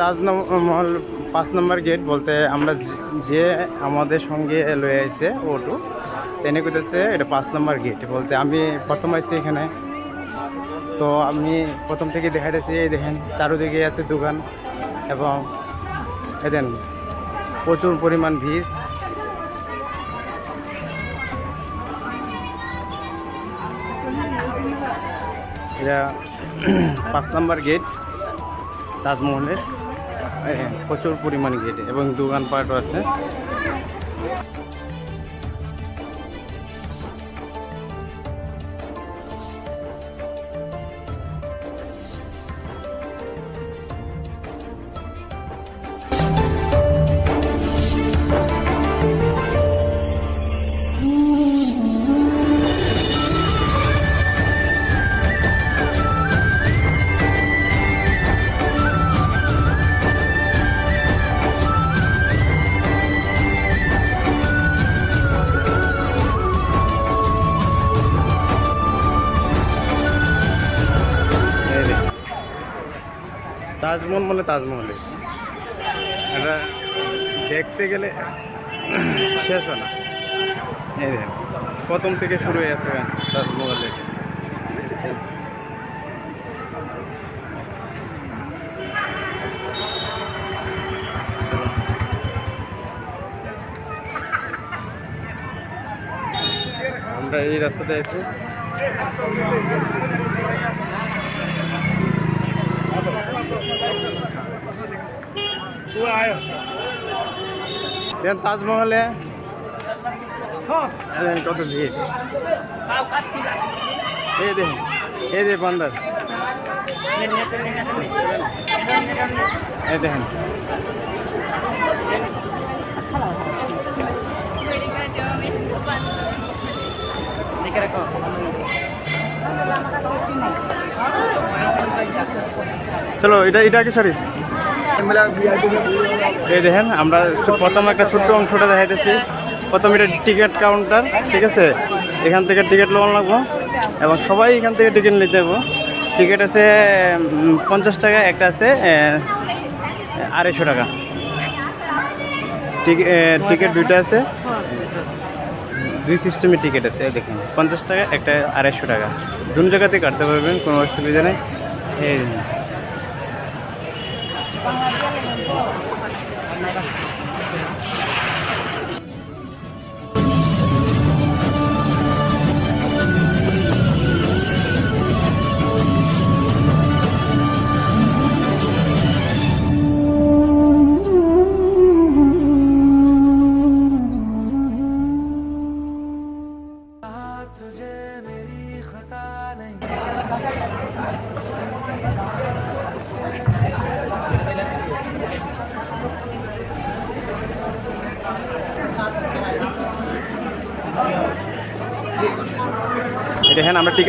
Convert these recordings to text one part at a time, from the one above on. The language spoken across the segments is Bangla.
তাজমহল পাঁচ নম্বর গেট বলতে আমরা যে- আমাদের সঙ্গে লয়ে আইছে অটো তেনে কইতেছে এটা পাঁচ নম্বর গেট বলতে আমি প্রথম আইছি এখানে। তো আমি প্রথম থেকে দেখাইতেছি, এই দেখেন চারোদিকে আছে দোকান এবং এই দেখেন প্রচুর পরিমাণ ভিড়। এটা পাঁচ নম্বর গেট তাজমহলের। প্রচুর পরিমাণ গেট এবং দোকানপাটও আছে। তাজমহল মানে তাজমহলে। এটা দেখতে গেলে শেষ হয় না। এই প্রথম থেকে শুরু হয়ে আছে তাজমহলে। আমরা এই রাস্তাতে আছি। দেখেন তাজমহলে। কত এই দেখেন, এই যে বান্দার। এই দেখেন। চলো, এটা এটা কি সরি এই দেখেন, আমরা প্রথম একটা ছোট্ট অংশটা দেখাইতেছি। প্রথম এটা টিকিট কাউন্টার, ঠিক আছে? এখান থেকে টিকিট লোন লাগবো এবং সবাই এখান থেকে টিকিট নিতে দেবো টিকিট আছে পঞ্চাশ টাকা, একটা আছে আড়াইশো টাকা। টিকি- টিকিট দুইটা আছে। দুই সিস্টেমের টিকিট আছে দেখুন। পঞ্চাশ টাকা, একটা আড়াইশো টাকা। দুটো জায়গাতে কাটতে পারবেন, কোনো অসুবিধা নেই। এই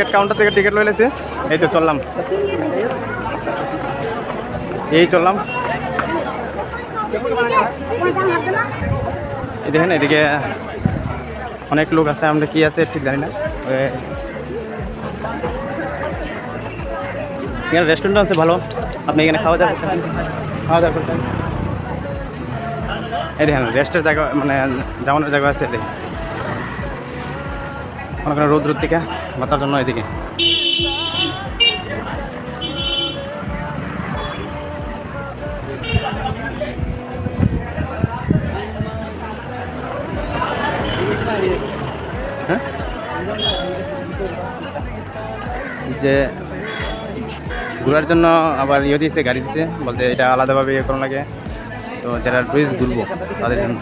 টিকিট কাউন্টার থেকে টিকিট লই লেছি। এই তো চললাম। এই চললাম। এই দেখেন এদিকে অনেক লোক আছে আমরা কি আছে ঠিক জানি না। এখানে রেস্টুরেন্ট আছে ভালো। আপনি এখানে খাওয়া দাওয়া খাওয়া দাওয়া করতে পারেন। এই দেখেন রেস্টের জায়গা মানে যাওয়ানোর জায়গা আছে দেখেন। করেন রোদ রোদ থেকে বাঁচার জন্য এদিকে। হ্যাঁ? যে ঘোরার জন্য আবার ইয়ে দিয়েছে, গাড়ি দিয়েছে, বলতে এটা আলাদাভাবে ইয়ে করা লাগে। তো যারা টুরিস্ট ঘুরবো তাদের জন্য।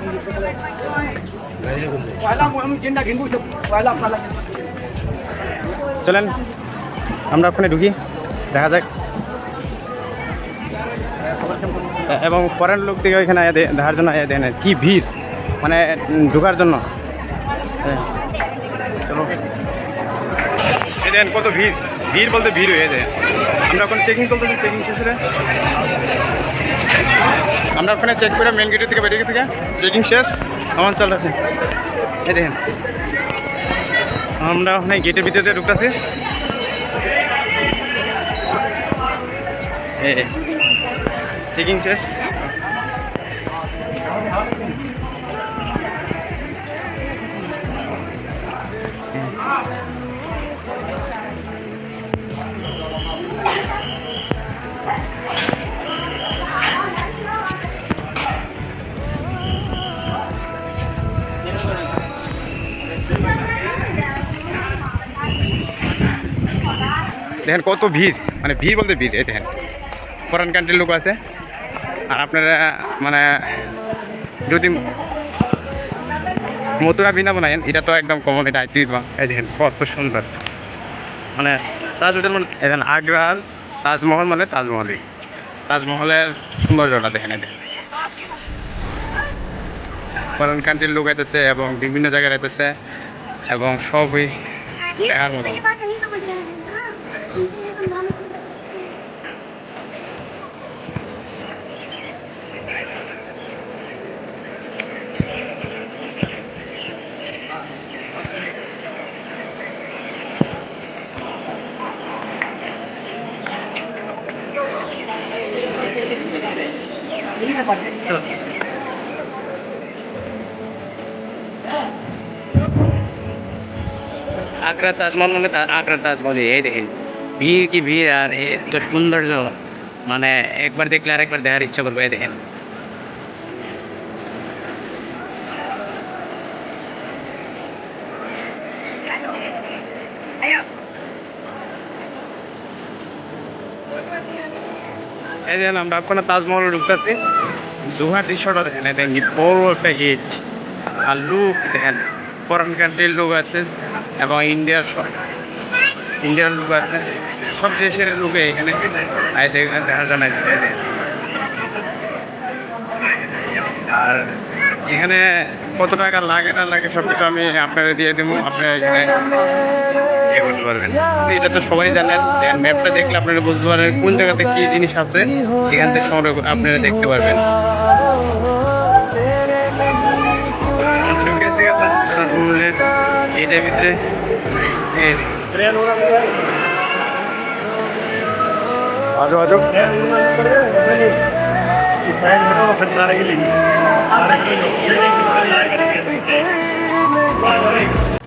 চলেন, আমরা ওখানে ঢুকি, দেখা যাক। এবং ফরেন লোক থেকে ওইখানে দেখার জন্য দেয় না কি ভিড় মানে ঢোকার জন্য। চলো। দেখেন কত ভিড় ভিড় বলতে ভিড় হয়ে যায়। আমরা ওখানে চেকিং চলতেছি চেকিং শেষ। আমরা ওখানে চেক করে মেন গেটের থেকে বেরিয়ে গেছি চেকিং শেষ? আমার চলতেছে এই দেখেন। আমরা ওখানে গেটের ভিতরে ঢুকতেছি। চেকিং শেষ। দেখেন কত ভিড়। মানে ভিড় বলতে ভিড়, এই দেখেন। ফরেন কান্ট্রির লোক আছে। আর আপনারা মানে যদি মথুরা বিনা বানায়েন এটা তো একদম কমন এটা আইটি এই দেখেন, কত সুন্দর। মানে তাজ হোটেল মানে এখানে আগ্রার তাজমহল মানে তাজমহলই। তাজমহলের সৌন্দর্যটা দেখেন দেখেন। ফরেন কান্ট্রির লোক আইতেছে এবং বিভিন্ন জায়গায় আইতেছে এবং সবই দেখার মতো। আগ্রা তাজমহল মানে আগ্রা তাজমহল, এই দেখেন। ভিড় কি ভিড়, আর এত সৌন্দর্য। মানে একবার দেখলে আর একবার দেখার ইচ্ছা করবে, এই দেখেন। এই দেখেন আমরা আপনার তাজমহল ঢুকতেছি। দুহার দৃশ্যটা দেখেন, এই দেখেন কি বড় একটা গেট আর লোক দেখেন ফরেন কান্ট্রির লোক আছে এবং ইন্ডিয়ার সব ইন্ডিয়ার লোক আছে। সব দেশের লোকে এখানে আছে এখানে দেখা জানাইছে আর এখানে কত টাকা লাগে না লাগে সব কিছু আমি আপনারা দিয়ে দেবো আপনারা এখানে করতে পারবেন। এটা তো সবাই জানেন। ম্যাপটা দেখলে আপনারা বুঝতে পারবেন কোন জায়গাতে কি জিনিস আছে। এখান থেকে সংগ্রহ আপনারা দেখতে পারবেন। এটার ভিতরে। আজো আজো।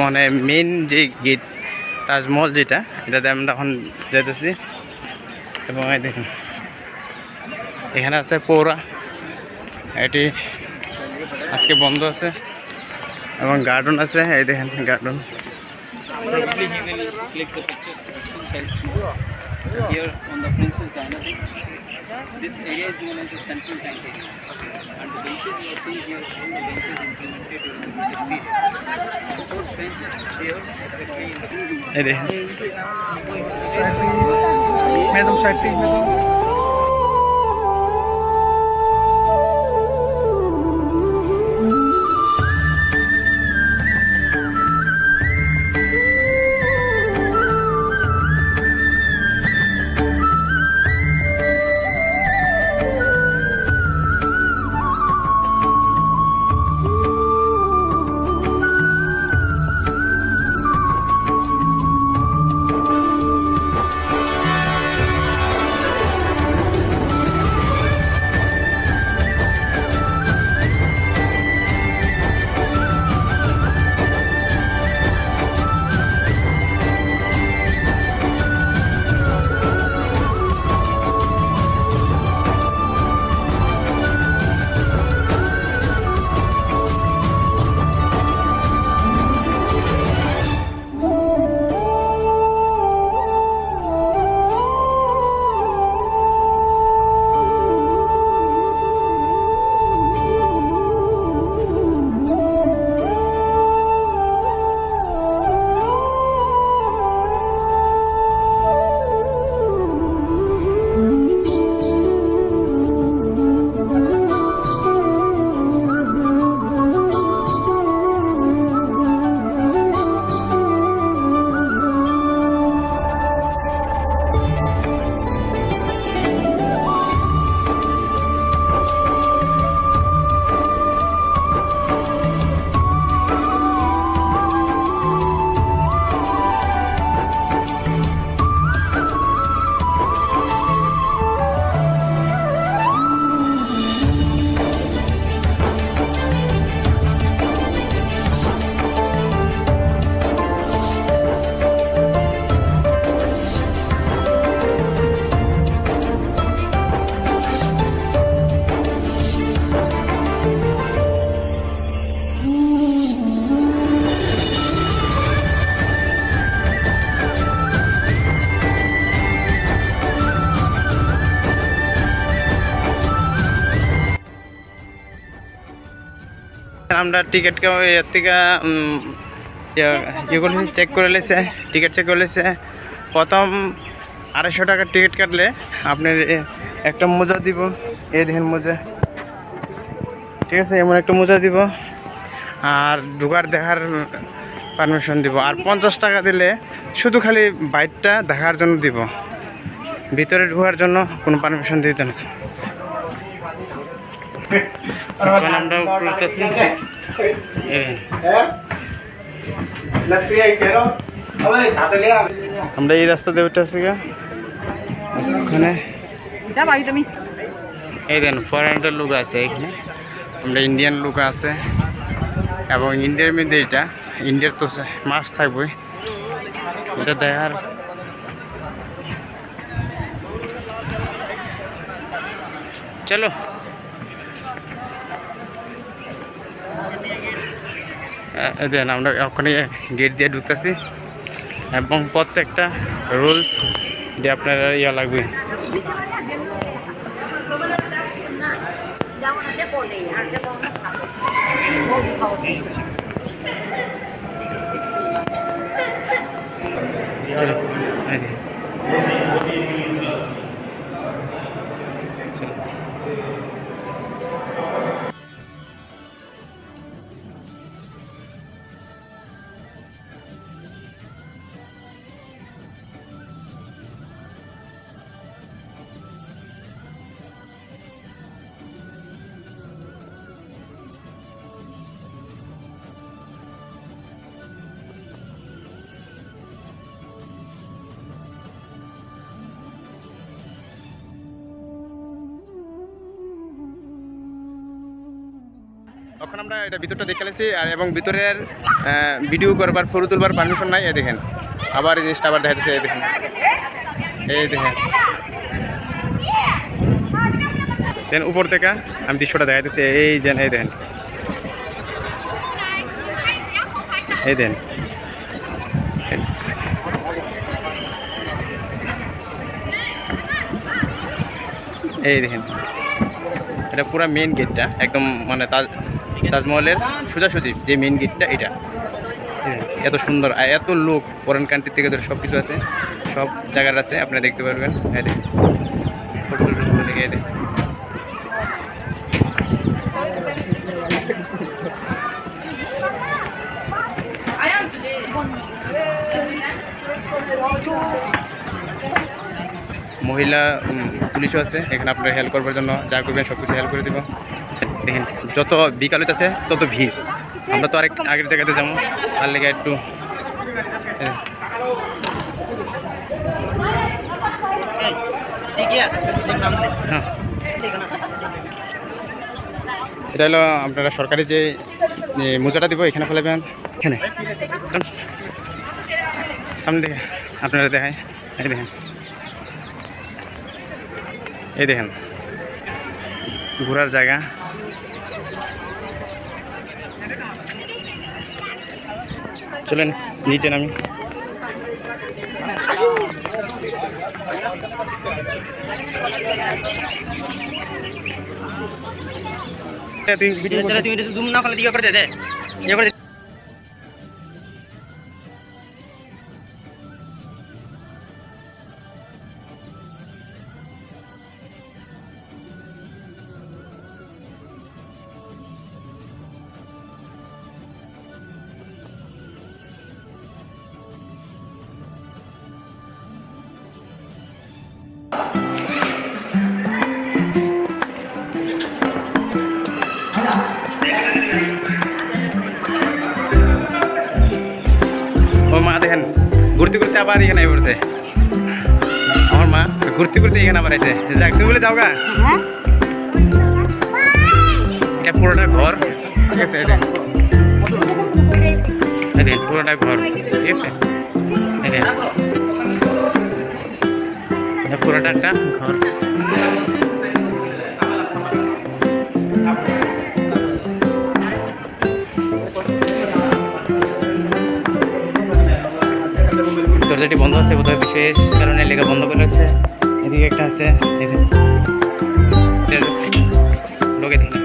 মানে মেন যে গেট তাজমহল যেটা, এটাতে আমরা এখন যেতেছি এবং এই দেখুন, এখানে আছে পৌরা। এটি আজকে বন্ধ আছে। এবং গার্ডেন আছে, এই দেখেন garden Probably he will click the pictures himself here on the Princess Dynasty. This area is known as the central tank area. And the benches you are seeing here all the benches implemented in the British period. The first bench here in the building. Madam side पे मैडम আমরা টিকিট এর থেকে উম, ইয়ে- চেক করে লেছে টিকিট চেক করে লেছে। প্রথম আড়াইশো টাকার টিকিট কাটলে আপনার একটা মোজা দিব। এই দেখেন মোজা। ঠিক আছে এমন একটা মোজা দিব। আর ঢুকার দেখার পারমিশন দিব। আর পঞ্চাশ টাকা দিলে শুধু খালি বাইকটা দেখার জন্য দিব। ভিতরে ঢোকার জন্য কোনো পারমিশন দিত না। এখন আমরা এই। আমরা এই রাস্তা দিয়ে উঠতেছি গা। ওখানে। এই দেন ফরেনার লোক আছে এখানে। আমরা ইন্ডিয়ান লোক আছে। এবং ইন্ডিয়ার মধ্যে এটা ইন্ডিয়ার তো মাছ থাকবে। এটা দেখার। চলো এ- এই দেন আমরা ওখানে গেট দিয়ে ঢুকতেছি। এবং প্রত্যেকটা রুলস দিয়ে আপনারা ইয়া লাগবে। আর এটা ভিতরটা দেখে লেছি আর এবং ভিতরের ভিডিও করবার ফটো তুলবার পারমিশন নাই, এই দেখেন। আবার এই জিনিসটা আবার দেখাতেছে এই দেখেন। এই দেখেন। দেন উপর থেকে আমি দৃশ্যটা দেখাতেছি এই যেন এই দেখেন। এই দেন এই দেখেন। এটা পুরো মেন গেটটা একদম মানে তাজ তাজমহলের সোজাসুজি যে মেন গেটটা এটা। এত সুন্দর আর এত লোক ফরেন কান্ট্রি থেকে ধরে সব কিছু আছে। সব জায়গার আছে আপনারা দেখতে পারবেন। টটো দেখে। মহিলা পুলিশও আছে। এখানে আপনারা হেল্প করবার জন্য যা করবেন সব কিছু হেল্প করে দিব। দেখেন যত বিকাল হইতেছে তত ভিড়। আমরা তো আরেক আগের জায়গাতে যাব। তার লেগে একটু হ্যাঁ। এটা হলো আপনারা সরকারি যে মোজাটা দিব এখানে ফেলাবেন। এখানে। সামনে দেখে আপনারা দেখায় দেখেন। এই দেখেন ঘোরার জায়গা চলেন নিচে নামি তুমি ভিডিও তুমি জুম না করলে দিকে করে দে আবার এখানে পড়ছে আমার মা ঘুরতে ঘুরতে এখানে আবার আছে যাক তুমি বলে যাও গা। এটা পুরোটা ঘর। ঠিক আছে দেখেন পুরোটা ঘর। ঠিক আছে? পুরোটা একটা ঘর। দরজাটি বন্ধ আছে বোধহয় বিশেষ কারণে লেখা বন্ধ করে রাখছে। এদিকে একটা আছে এদিকে লোকে দেখি।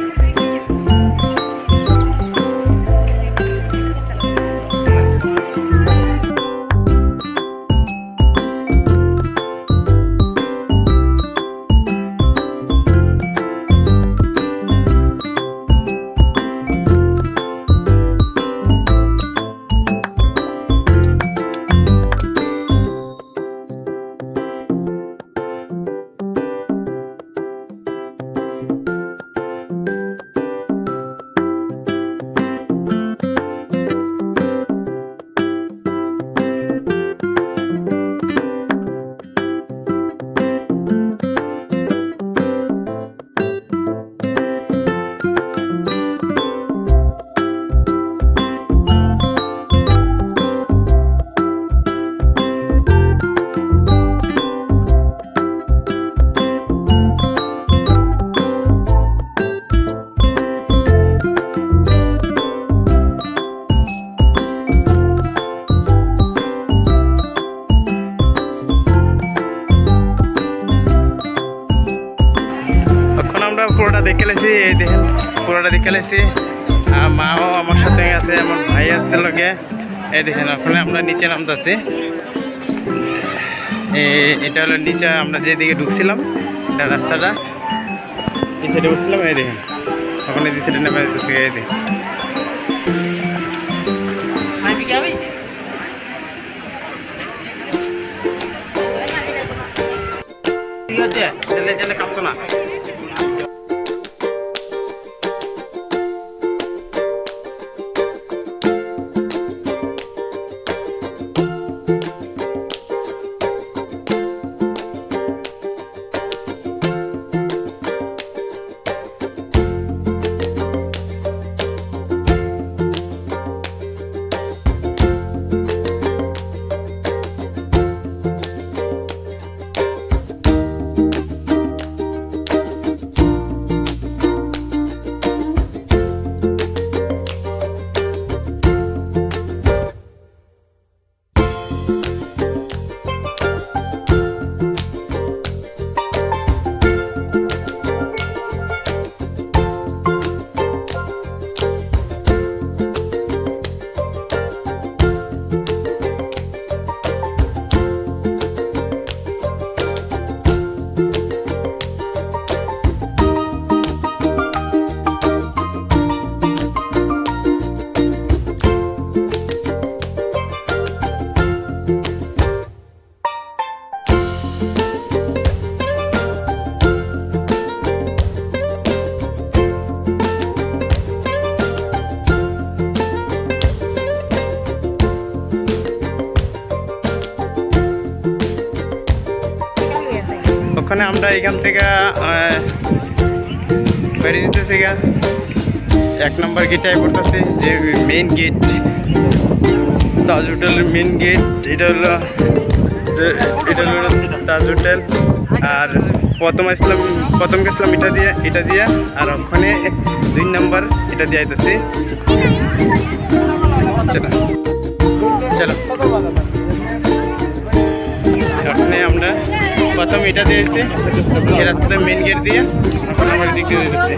পুরোটা দেখে লেছি আর মাও আমার সাথে আছে, আমার ভাই আছে লোকে এই দেখেন, ওখানে আমরা নিচে নামতেছি। এটা হলো নিচে আমরা যেদিকে ঢুকছিলাম, এটা রাস্তাটা। এই সাইডে উঠছিলাম এই দেখেন। ওখানে এই সাইডে নেমে যেতেছি এই দেখেন। আমরা এখান থেকে বেরিয়ে যেতেছি গা। এক নম্বর গেটে পড়তেছি, যে মেইন গেট তাজ হোটেলের মেইন গেট এটা হলো এটা হলো তাজ হোটেল আর প্রথম আসলাম, প্রথম গেছিলাম এটা দিয়ে এটা দিয়ে। আর ওখানে দুই নম্বর এটা দিয়ে আইতেছি। চলো। চলো। ওখানে আমরা প্রথম এটা দিয়েছে এই রাস্তাটা মেন গেট দিয়ে এখন আমার দিক দিয়ে দিতেছি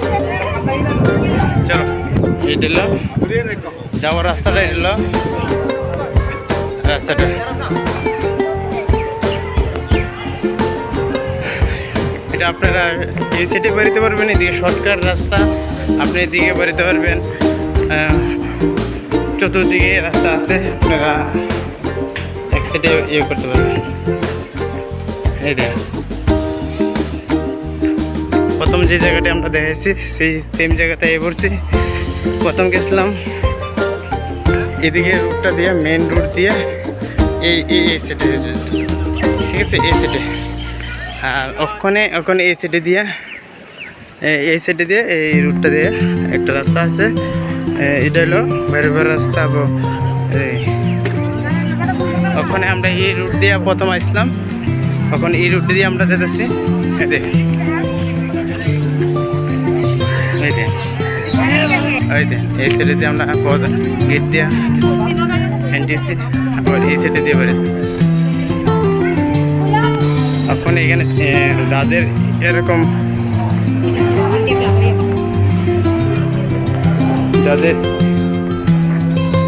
চলো। এটা হলো? যাওয়ার রাস্তাটা এটা হলো। রাস্তাটা। এটা আপনারা এই সাইডে বেরোতে পারবেন এদিকে শর্টকাট রাস্তা আপনি এদিকে বেরোতে পারবেন। চতুর্দিকে রাস্তা আছে আপনারা এক সাইডে ইয়ে করতে পারবেন। দেখেন প্রথম যে জায়গাটা আমরা দেখাইছি, সেই সেম জায়গাতে এ পড়ছি প্রথম গেছিলাম এদিকে রুটটা দিয়ে মেন রুট দিয়ে এই এই সেটে ঠিক আছে, এই সেটে আর ওখানে ওখানে এই সেটে দিয়ে, এই সেটে দিয়ে, এই রুটটা দিয়ে একটা রাস্তা আছে। এটা হলো বাইরে বাইরে রাস্তা ওখানে আমরা এই রুট দিয়ে প্রথম আসলাম। তখন এই রুট দিয়ে আমরা যেতেছি। এই এই সাইডে দিয়ে আমরা গেট দিয়ে। এনটিসি আবার এই সাইডে দিয়ে বেরোতেছি এখন এখানে যাদের এরকম যাদের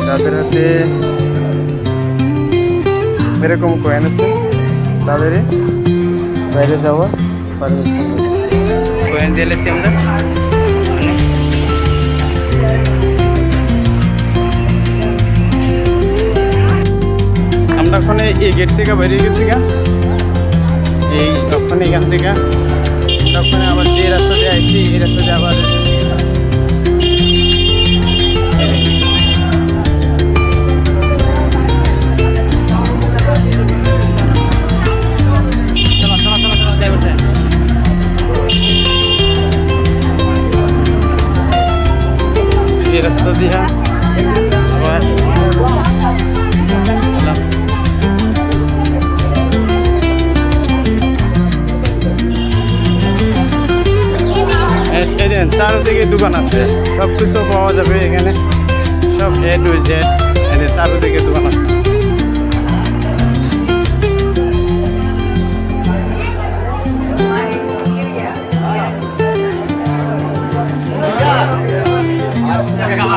যাদের হাতে এরকম কয়েন আছে তাদের বাইরে যাওয়া দিয়েছি আমরা? ওখানে এই গেট থেকে বেরিয়ে গেছি গা। এই ওখানে এখান থেকে। তখন আবার যে রাস্তা দিয়ে আইছি, এই রাস্তা দিয়ে আবার চারদিকে দোকান আছে। সব কিছু পাওয়া যাবে এখানে। সব এ টু জেড চারদিকে দোকান আছে।